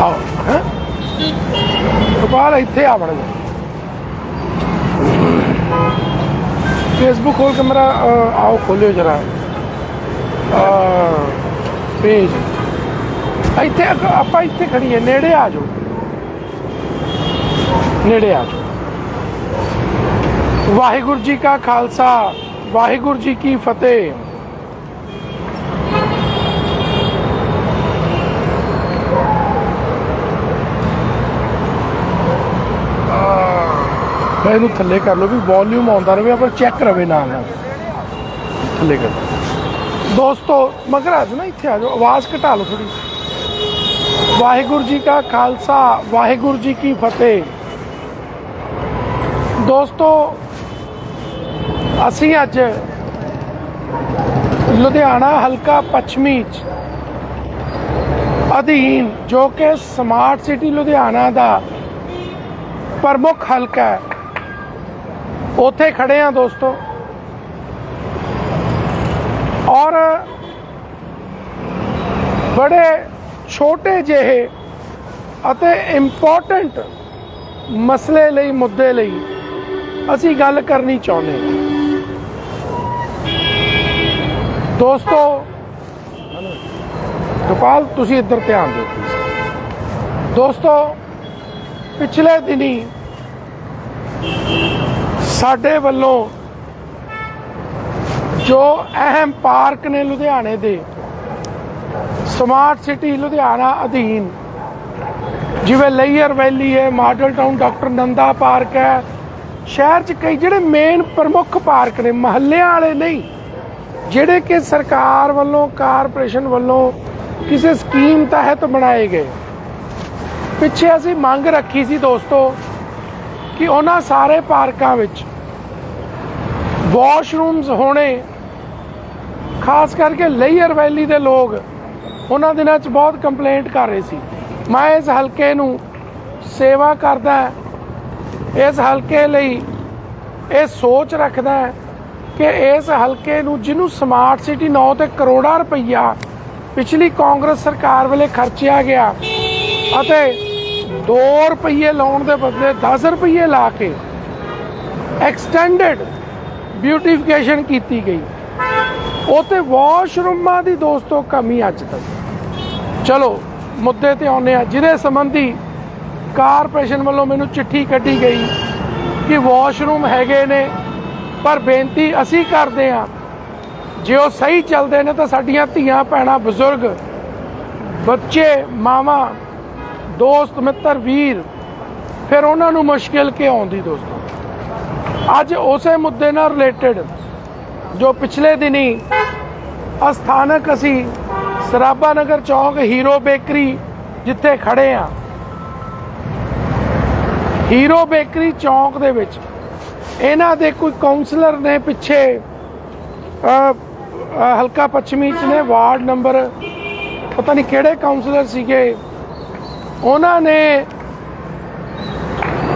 ਆਓ ਹੈਂ? ਗੋਪਾਲ ਇੱਥੇ ਆ ਬਣ ਜਾ। ਫੇਸਬੁੱਕ ਖੋਲ ਕੇ ਮੇਰਾ ਆਓ, ਖੋਲਿਓ ਜਰਾ। ਪੇਜ ਇੱਥੇ ਆਪਾਂ ਇੱਥੇ ਖੜੀਏ ਨੇੜੇ ਆ ਜਾਓ। ਨੇੜੇ ਆ ਜਾਓ। ਵਾਹਿਗੁਰੂ ਜੀ ਕਾ ਖਾਲਸਾ, ਵਾਹਿਗੁਰੂ ਜੀ ਕੀ ਫਤਿਹ। ਮੈਂ ਇਹਨੂੰ ਥੱਲੇ ਕਰ ਲਓ ਵੀ ਵੋਲਿਊਮ ਆਉਂਦਾ ਰਹੇ ਪਰ ਚੈੱਕ ਰਵੇ ਨਾਲ ਨਾਲ। ਥੱਲੇ ਕਰ। ਦਿਓ। ਦੋਸਤੋ, ਮਗਰ ਆ ਜਾਓ ਨਾ, ਇੱਥੇ ਆ ਜਾਓ, ਆਵਾਜ਼ ਘਟਾ ਲਓ ਥੋੜੀ ਵਾਹਿਗੁਰੂ ਜੀ ਕਾ ਖਾਲਸਾ, ਵਾਹਿਗੁਰੂ ਜੀ ਕੀ ਫਤਿਹ। ਦੋਸਤੋ, ਅਸੀਂ ਅੱਜ ਲੁਧਿਆਣਾ ਹਲਕਾ ਪੱਛਮੀ ਚ ਅਧੀਨ, ਜੋ ਕਿ ਸਮਾਰਟ ਸਿਟੀ ਲੁਧਿਆਣਾ ਦਾ ਪ੍ਰਮੁੱਖ ਹਲਕਾ ਹੈ। ਉੱਥੇ ਖੜੇ ਆ ਦੋਸਤੋ। ਔਰ ਬੜੇ ਛੋਟੇ ਜਿਹੇ ਅਤੇ ਇੰਪੋਰਟੈਂਟ ਮਸਲੇ ਲਈ, ਮੁੱਦੇ ਲਈ ਅਸੀਂ ਗੱਲ ਕਰਨੀ ਚਾਹੁੰਦੇ ਹਾਂ। ਦੋਸਤੋ, ਗੋਪਾਲ, ਤੁਸੀਂ ਇੱਧਰ ਧਿਆਨ ਦਿਓ। ਦੋਸਤੋ, ਪਿਛਲੇ ਦਿਨੀ ਸਾਡੇ ਵੱਲੋਂ ਜੋ ਅਹਿਮ ਪਾਰਕ ਨੇ ਲੁਧਿਆਣੇ ਦੇ, ਸਮਾਰਟ ਸਿਟੀ ਲੁਧਿਆਣਾ ਅਧੀਨ, ਜਿਵੇਂ ਲੇਅਰ ਵੈਲੀ ਹੈ, model town doctor Nanda park ਹੈ, ਸ਼ਹਿਰ 'ਚ ਕਈ ਜਿਹੜੇ ਮੇਨ ਪ੍ਰਮੁੱਖ ਪਾਰਕ ਨੇ, ਮਹੱਲਿਆਂ ਵਾਲੇ ਨਹੀਂ, ਜਿਹੜੇ ਕਿ ਸਰਕਾਰ ਵੱਲੋਂ, ਕਾਰਪੋਰੇਸ਼ਨ ਵੱਲੋਂ ਕਿਸੇ ਸਕੀਮ ਤਹਿਤ ਬਣਾਏ ਗਏ। ਪਿੱਛੇ ਅਸੀਂ ਮੰਗ ਰੱਖੀ ਸੀ ਦੋਸਤੋ ਕਿ ਉਹਨਾਂ ਸਾਰੇ ਪਾਰਕਾਂ ਵਿੱਚ ਵਾਸ਼ਰੂਮਸ ਹੋਣੇ, ਖਾਸ ਕਰਕੇ ਲੇਅਰ ਵੈਲੀ ਦੇ ਲੋਕ ਉਹਨਾਂ ਦਿਨਾਂ 'ਚ ਬਹੁਤ ਕੰਪਲੇਂਟ ਕਰ ਰਹੇ ਸੀ। ਮੈਂ ਇਸ ਹਲਕੇ ਨੂੰ ਸੇਵਾ ਕਰਦਾ ਇਸ ਹਲਕੇ ਲਈ ਇਹ ਸੋਚ ਰੱਖਦਾ ਕਿ ਇਸ ਹਲਕੇ ਨੂੰ ਜਿਹਨੂੰ ਸਮਾਰਟ ਸਿਟੀ 9 ਤੇ ਕਰੋੜਾਂ ਰੁਪਈਆ ਪਿਛਲੀ ਕਾਂਗਰਸ ਸਰਕਾਰ ਵੇਲੇ ਖਰਚਿਆ ਗਿਆ ਅਤੇ 2 ਰੁਪਏ ਲਾਉਣ ਦੇ ਬਦਲੇ 10 ਰੁਪਏ ਲਾ ਕੇ ਐਕਸਟੈਂਡਡ ਬਿਊਟੀਫਿਕੇਸ਼ਨ ਕੀਤੀ ਗਈ। ਉਤੇ ਵਾਸ਼ਰੂਮਾਂ ਦੀ ਦੋਸਤੋ ਕਮੀ ਅੱਜ ਤੱਕ। ਚਲੋ, ਮੁੱਦੇ ਤੇ ਆਉਂਦੇ ਆ ਜਿਹਦੇ ਸੰਬੰਧੀ ਕਾਰਪੋਰੇਸ਼ਨ ਵੱਲੋਂ ਮੈਨੂੰ ਚਿੱਠੀ ਕੱਢੀ ਗਈ ਕਿ ਵਾਸ਼ਰੂਮ ਹੈਗੇ ਨੇ, ਪਰ ਬੇਨਤੀ ਅਸੀਂ ਕਰਦੇ ਆ ਜੇ ਉਹ ਸਹੀ ਚੱਲਦੇ ਨੇ ਤਾਂ ਸਾਡੀਆਂ ਧੀਆਂ, ਭੈਣਾਂ, ਬਜ਼ੁਰਗ, ਬੱਚੇ, ਮਾਵਾਂ ਦੋਸਤ ਮਿੱਤਰ ਵੀਰ, ਫਿਰ ਉਹਨਾਂ ਨੂੰ ਮੁਸ਼ਕਿਲ ਕਿਉਂ ਆਉਂਦੀ ਦੋਸਤੋ? ਅੱਜ ਉਸੇ ਮੁੱਦੇ ਨਾਲ ਰਿਲੇਟਡ ਜੋ ਪਿਛਲੇ ਦਿਨੀ ਅਸਥਾਨਕ ਅਸੀਂ ਸਰਾਭਾ ਨਗਰ ਚੌਂਕ ਹੀਰੋ ਬੇਕਰੀ ਜਿੱਥੇ ਖੜੇ ਆ। ਹੀਰੋ ਬੇਕਰੀ ਚੌਂਕ ਦੇ ਵਿੱਚ ਇਹਨਾਂ ਦੇ ਕੋਈ ਕਾਉਂਸਲਰ ਨੇ ਪਿੱਛੇ ਹਲਕਾ ਪੱਛਮੀ ਚ ਨੇ, ਵਾਰਡ ਨੰਬਰ ਪਤਾ ਨਹੀਂ ਕਿਹੜੇ ਕਾਉਂਸਲਰ ਸੀਗੇ। ਉਹਨਾਂ ਨੇ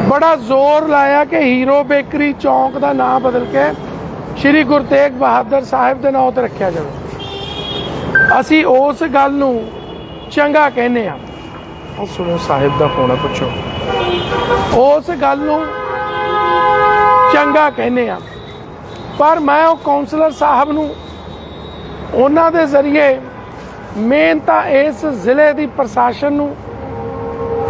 ਬੜਾ ਜ਼ੋਰ ਲਾਇਆ ਕਿ ਹੀਰੋ ਬੇਕਰੀ ਚੌਂਕ ਦਾ ਨਾਮ ਬਦਲ ਕੇ ਸ਼੍ਰੀ ਗੁਰੂ ਤੇਗ ਬਹਾਦਰ ਸਾਹਿਬ ਦੇ ਨਾਮ ਤੇ ਰੱਖਿਆ ਜਾਵੇ। ਅਸੀਂ ਉਸ ਗੱਲ ਨੂੰ ਚੰਗਾ ਕਹਿੰਦੇ ਆ ਉਹ ਸੁਣੋ ਸਾਹਿਬ ਦਾ ਫੋਨ ਆ ਪੁੱਛੋ। ਉਸ ਗੱਲ ਨੂੰ ਚੰਗਾ ਕਹਿੰਦੇ ਆ ਪਰ ਮੈਂ ਉਹ ਕਾਉਂਸਲਰ ਸਾਹਿਬ ਨੂੰ ਉਹਨਾਂ ਦੇ ਜ਼ਰੀਏ ਮੇਨ ਤਾਂ ਇਸ ਜ਼ਿਲ੍ਹੇ ਦੀ ਪ੍ਰਸ਼ਾਸਨ ਨੂੰ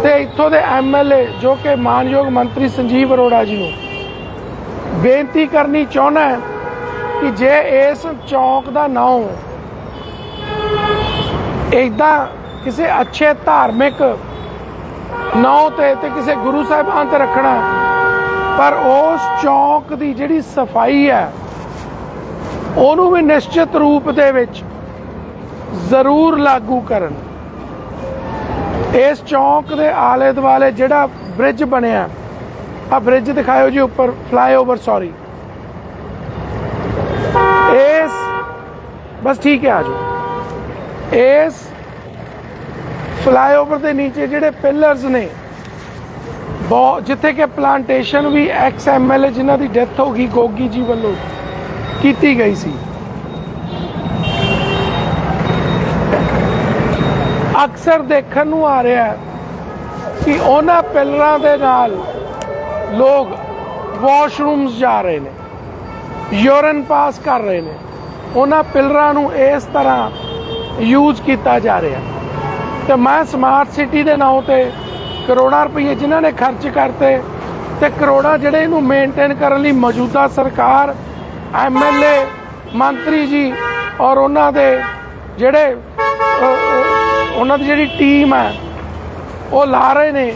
ਤੇ ਇੱਥੋਂ ਦੇ ਐਮਐਲਏ ਜੋ ਕਿ ਮਾਨਯੋਗ ਮੰਤਰੀ ਸੰਜੀਵ ਅਰੋੜਾ ਜੀ ਨੂੰ ਬੇਨਤੀ ਕਰਨੀ ਚਾਹੁੰਦਾ ਕਿ ਜੇ ਇਸ ਚੌਂਕ ਦਾ ਨਾਮ ਇਦਾਂ ਕਿਸੇ ਅੱਛੇ ਧਾਰਮਿਕ ਨਾਂ ਤੇ ਤੇ ਕਿਸੇ ਗੁਰੂ ਸਾਹਿਬਾਨ ਤੇ ਰੱਖਣਾ ਪਰ ਉਸ ਚੌਂਕ ਦੀ ਜਿਹੜੀ ਸਫ਼ਾਈ ਹੈ, ਉਹਨੂੰ ਵੀ ਨਿਸ਼ਚਿਤ ਰੂਪ ਦੇ ਵਿੱਚ ਜ਼ਰੂਰ ਲਾਗੂ ਕਰਨ। ਇਸ ਚੌਂਕ ਦੇ ਆਲੇ ਦੁਆਲੇ ਜਿਹੜਾ ਬ੍ਰਿਜ ਬਣਿਆ ਆ ਬ੍ਰਿਜ ਦਿਖਾਇਓ ਜੀ ਉੱਪਰ ਫਲਾਈਓਵਰ ਸੌਰੀ ਇਸ, ਬਸ ਠੀਕ ਹੈ, ਆਜੋ। ਇਸ ਫਲਾਈਓਵਰ ਦੇ ਨੀਚੇ ਜਿਹੜੇ ਪਿਲਰਸ ਨੇ ਬਹੁਤ ਜਿੱਥੇ ਕਿ ਪਲਾਂਟੇਸ਼ਨ ਵੀ ਐਕਸ ਐਮਐਲਏ ਜਿਨ੍ਹਾਂ ਦੀ ਡੈਥ ਹੋ ਗਈ, ਗੋਗੀ ਜੀ ਵੱਲੋਂ ਕੀਤੀ ਗਈ ਸੀ। ਅਕਸਰ ਦੇਖਣ ਨੂੰ ਆ ਰਿਹਾ ਹੈ ਕਿ ਉਹਨਾਂ ਪਿਲਰਾਂ ਦੇ ਨਾਲ ਲੋਕ ਵਾਸ਼ਰੂਮਸ ਜਾ ਰਹੇ ਨੇ ਯੂਰਨ ਪਾਸ ਕਰ ਰਹੇ ਨੇ। ਉਹਨਾਂ ਪਿਲਰਾਂ ਨੂੰ ਇਸ ਤਰ੍ਹਾਂ ਯੂਜ਼ ਕੀਤਾ ਜਾ ਰਿਹਾ ਤੇ ਮੈਂ ਸਮਾਰਟ ਸਿਟੀ ਦੇ ਨਾਂ ਤੇ ਕਰੋੜਾਂ ਰੁਪਏ ਜਿਨ੍ਹਾਂ ਨੇ ਖਰਚ ਕਰਤੇ ਤੇ ਕਰੋੜਾਂ ਜਿਹੜੇ ਇਹਨੂੰ ਮੇਨਟੇਨ ਕਰਨ ਲਈ ਮੌਜੂਦਾ ਸਰਕਾਰ ਐਮਐਲਏ ਮੰਤਰੀ ਜੀ ਔਰ ਉਹਨਾਂ ਦੇ ਜਿਹੜੇ ਉਹਨਾਂ ਦੀ ਜਿਹੜੀ ਟੀਮ ਹੈ ਉਹ ਲਾ ਰਹੇ ਨੇ।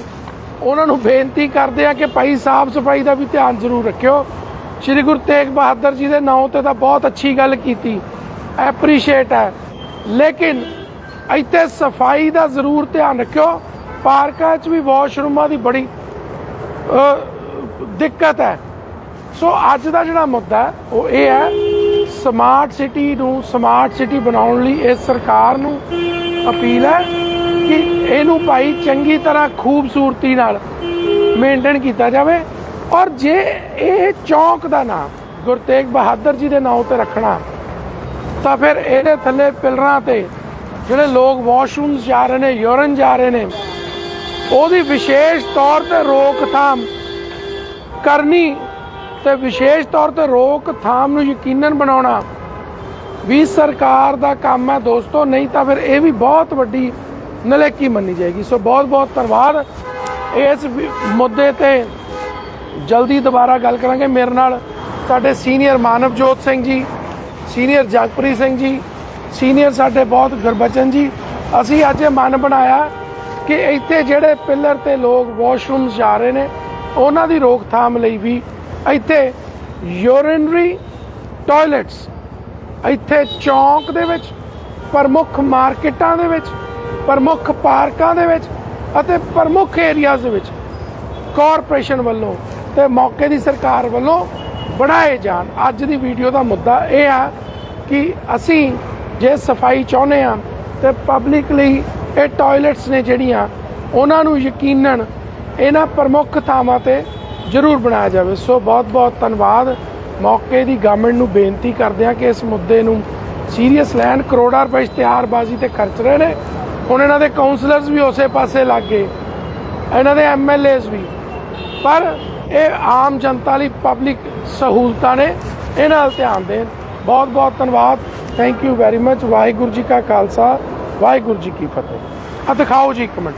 ਉਹਨਾਂ ਨੂੰ ਬੇਨਤੀ ਕਰਦੇ ਆ ਕਿ ਭਾਈ ਸਾਫ਼ ਸਫ਼ਾਈ ਦਾ ਵੀ ਧਿਆਨ ਜ਼ਰੂਰ ਰੱਖਿਓ। ਸ਼੍ਰੀ ਗੁਰੂ ਤੇਗ ਬਹਾਦਰ ਜੀ ਦੇ ਨਾਂ ਤੇ ਤਾਂ ਬਹੁਤ ਅੱਛੀ ਗੱਲ ਕੀਤੀ। ਐਪਰੀਸ਼ੀਏਟ ਹੈ। ਲੇਕਿਨ ਇੱਥੇ ਸਫ਼ਾਈ ਦਾ ਜ਼ਰੂਰ ਧਿਆਨ ਰੱਖਿਓ। ਪਾਰਕਾਂ 'ਚ ਵੀ ਵਾਸ਼ਰੂਮਾਂ ਦੀ ਬੜੀ ਦਿੱਕਤ ਹੈ। ਸੋ ਅੱਜ ਦਾ ਜਿਹੜਾ ਮੁੱਦਾ, ਉਹ ਇਹ ਹੈ ਸਮਾਰਟ ਸਿਟੀ ਨੂੰ ਸਮਾਰਟ ਸਿਟੀ ਬਣਾਉਣ ਲਈ ਇਸ ਸਰਕਾਰ ਨੂੰ ਅਪੀਲ ਹੈ ਕਿ ਇਹਨੂੰ ਭਾਈ ਚੰਗੀ ਤਰ੍ਹਾਂ ਖੂਬਸੂਰਤੀ ਨਾਲ ਮੇਨਟੇਨ ਕੀਤਾ ਜਾਵੇ ਔਰ ਜੇ ਇਹ ਚੌਂਕ ਦਾ ਨਾਮ ਗੁਰੂ ਤੇਗ ਬਹਾਦਰ ਜੀ ਦੇ ਨਾਮ ਤੇ ਰੱਖਣਾ, ਤਾਂ ਫਿਰ ਇਹਦੇ ਥੱਲੇ ਪਿਲਰਾਂ ਤੇ ਜਿਹੜੇ ਲੋਕ ਵਾਸ਼ਰੂਮਸ ਜਾ ਰਹੇ ਨੇ, ਯੂਰਨ ਜਾ ਰਹੇ ਨੇ, ਉਹਦੀ ਵਿਸ਼ੇਸ਼ ਤੌਰ ਤੇ ਰੋਕਥਾਮ ਕਰਨੀ ਤੇ ਵਿਸ਼ੇਸ਼ ਤੌਰ ਤੇ ਰੋਕਥਾਮ ਨੂੰ ਯਕੀਨਨ ਬਣਾਉਣਾ ਵੀ ਸਰਕਾਰ ਦਾ ਕੰਮ ਹੈ ਦੋਸਤੋ, ਨਹੀਂ ਤਾਂ ਫਿਰ ਇਹ ਵੀ ਬਹੁਤ ਵੱਡੀ ਨਲੇਕੀ ਮੰਨੀ ਜਾਏਗੀ। ਸੋ ਬਹੁਤ ਬਹੁਤ ਧੰਨਵਾਦ। ਇਸ ਮੁੱਦੇ ਤੇ ਜਲਦੀ ਦੁਬਾਰਾ ਗੱਲ ਕਰਾਂਗੇ। ਮੇਰੇ ਨਾਲ ਸਾਡੇ senior Manavjot Singh ji, senior Jagpreet Singh ji, senior ਸਾਡੇ ਬਹੁਤ ਗੁਰਬਚਨ ਜੀ। ਅਸੀਂ ਅੱਜ ਇਹ ਮਨ ਬਣਾਇਆ ਕਿ ਇੱਥੇ ਜਿਹੜੇ ਪਿਲਰ ਤੇ ਲੋਕ ਵਾਸ਼ਰੂਮਸ ਜਾ ਰਹੇ ਨੇ, ਉਹਨਾਂ ਦੀ ਰੋਕਥਾਮ ਲਈ ਵੀ ਇੱਥੇ ਯੂਰਿਨਰੀ ਟਾਇਲਟਸ ਇੱਥੇ ਚੌਂਕ ਦੇ ਵਿੱਚ, ਪ੍ਰਮੁੱਖ ਮਾਰਕੀਟਾਂ ਦੇ ਵਿੱਚ, ਪ੍ਰਮੁੱਖ ਪਾਰਕਾਂ ਦੇ ਵਿੱਚ ਅਤੇ ਪ੍ਰਮੁੱਖ ਏਰੀਆਜ਼ ਦੇ ਵਿੱਚ ਕਾਰਪੋਰੇਸ਼ਨ ਵੱਲੋਂ ਤੇ ਮੌਕੇ ਦੀ ਸਰਕਾਰ ਵੱਲੋਂ ਬਣਾਏ ਜਾਣ। ਅੱਜ ਦੀ ਵੀਡੀਓ ਦਾ ਮੁੱਦਾ ਇਹ ਆ ਕਿ ਅਸੀਂ ਜੇ ਸਫ਼ਾਈ ਚਾਹੁੰਦੇ ਆ ਤੇ ਪਬਲਿਕ ਲਈ ਇਹ ਟਾਇਲਟਸ ਨੇ ਜਿਹੜੀਆਂ, ਉਹਨਾਂ ਨੂੰ ਯਕੀਨਨ ਇਹਨਾਂ ਪ੍ਰਮੁੱਖ ਥਾਵਾਂ ਤੇ ਜ਼ਰੂਰ ਬਣਾਇਆ ਜਾਵੇ। ਸੋ ਬਹੁਤ ਬਹੁਤ ਧੰਨਵਾਦ। ਮੌਕੇ ਦੀ ਗਵਰਨਮੈਂਟ ਨੂੰ ਬੇਨਤੀ ਕਰਦੇ ਆ ਕਿ ਇਸ ਮੁੱਦੇ ਨੂੰ ਸੀਰੀਅਸ ਲੈਣ, ਕਰੋੜਾਂ ਰੁਪਏ ਇਸ਼ਤਿਹਾਰਬਾਜ਼ੀ ਤੇ ਖਰਚ ਰਹੇ ਨੇ। ਹੁਣ ਇਹਨਾਂ ਦੇ ਕਾਉਂਸਲਰਸ ਵੀ ਉਸੇ ਪਾਸੇ ਲੱਗ ਗਏ, ਇਹਨਾਂ ਦੇ ਐਮਐਲਏਸ ਵੀ। ਪਰ ਇਹ ਆਮ ਜਨਤਾ ਲਈ ਪਬਲਿਕ ਸਹੂਲਤਾਂ ਨੇ, ਇਹਨਾਂ ਨਾਲ ਧਿਆਨ ਦੇਣ। ਬਹੁਤ ਬਹੁਤ ਧੰਨਵਾਦ। Thank you very much Waheguru ji ਕਾ ਖਾਲਸਾ, ਵਾਹਿਗੁਰੂ ਜੀ ਕੀ ਫਤਿਹ। ਆ ਦਿਖਾਓ ਜੀ ਇੱਕ ਮਿੰਟ।